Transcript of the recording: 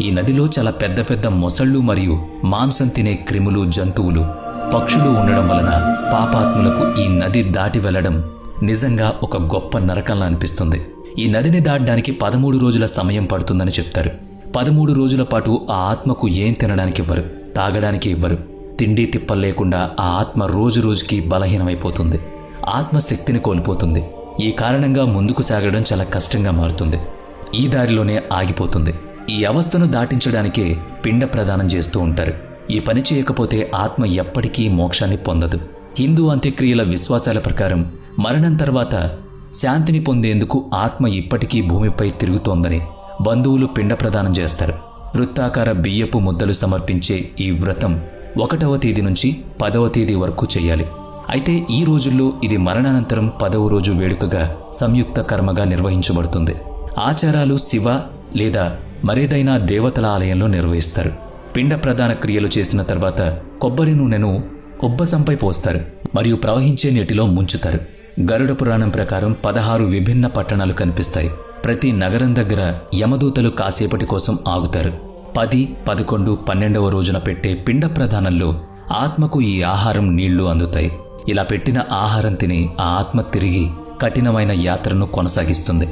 ఈ నదిలో చాలా పెద్ద పెద్ద మొసళ్ళు మరియు మాంసం తినే క్రిములు జంతువులు. పక్షులు ఉండడం వలన పాపాత్ములకు ఈ నది దాటి వెళ్ళడం నిజంగా ఒక గొప్ప నరకంలా అనిపిస్తుంది. ఈ నదిని దాటడానికి పదమూడు రోజుల సమయం పడుతుందని చెప్తారు. పదమూడు రోజుల పాటు ఆ ఆత్మకు ఏం తినడానికి ఇవ్వరు తాగడానికి ఇవ్వరు. తిండి తిప్పలు లేకుండా ఆ ఆత్మ రోజు రోజుకి బలహీనమైపోతుంది. ఆత్మ శక్తిని కోల్పోతుంది. ఈ కారణంగా ముందుకు సాగడం చాలా కష్టంగా మారుతుంది. ఈ దారిలోనే ఆగిపోతుంది. ఈ అవస్థను దాటించడానికే పిండ ప్రదానం చేస్తూ ఉంటారు. ఈ పని చేయకపోతే ఆత్మ ఎప్పటికీ మోక్షాన్ని పొందదు. హిందూ అంత్యక్రియల విశ్వాసాల ప్రకారం మరణం తర్వాత శాంతిని పొందేందుకు ఆత్మ ఇప్పటికీ భూమిపై తిరుగుతోందని బంధువులు పిండ ప్రదానం చేస్తారు. వృత్తాకార బియ్యపు ముద్దలు సమర్పించే ఈ వ్రతం ఒకటవ తేదీ నుంచి పదవ తేదీ వరకు చేయాలి. అయితే ఈ రోజుల్లో ఇది మరణానంతరం పదవ రోజు వేడుకగా సంయుక్త కర్మగా నిర్వహించబడుతుంది. ఆచారాలు శివ లేదా మరేదైనా దేవతల ఆలయంలో నిర్వహిస్తారు. పిండ ప్రధాన క్రియలు చేసిన తర్వాత కొబ్బరి నూనెను కొబ్బసంపై పోస్తారు మరియు ప్రవహించే నీటిలో ముంచుతారు. గరుడ పురాణం ప్రకారం పదహారు విభిన్న పట్టణాలు కనిపిస్తాయి. ప్రతి నగరం దగ్గర యమదూతలు కాసేపటి కోసం ఆగుతారు. పది పదకొండు పన్నెండవ రోజున పెట్టే పిండ ప్రధానంలో ఆత్మకు ఈ ఆహారం నీళ్ళు అందుతాయి. ఇలా పెట్టిన ఆహారం తిని ఆ ఆత్మ తిరిగి కఠినమైన యాత్రను కొనసాగిస్తుంది.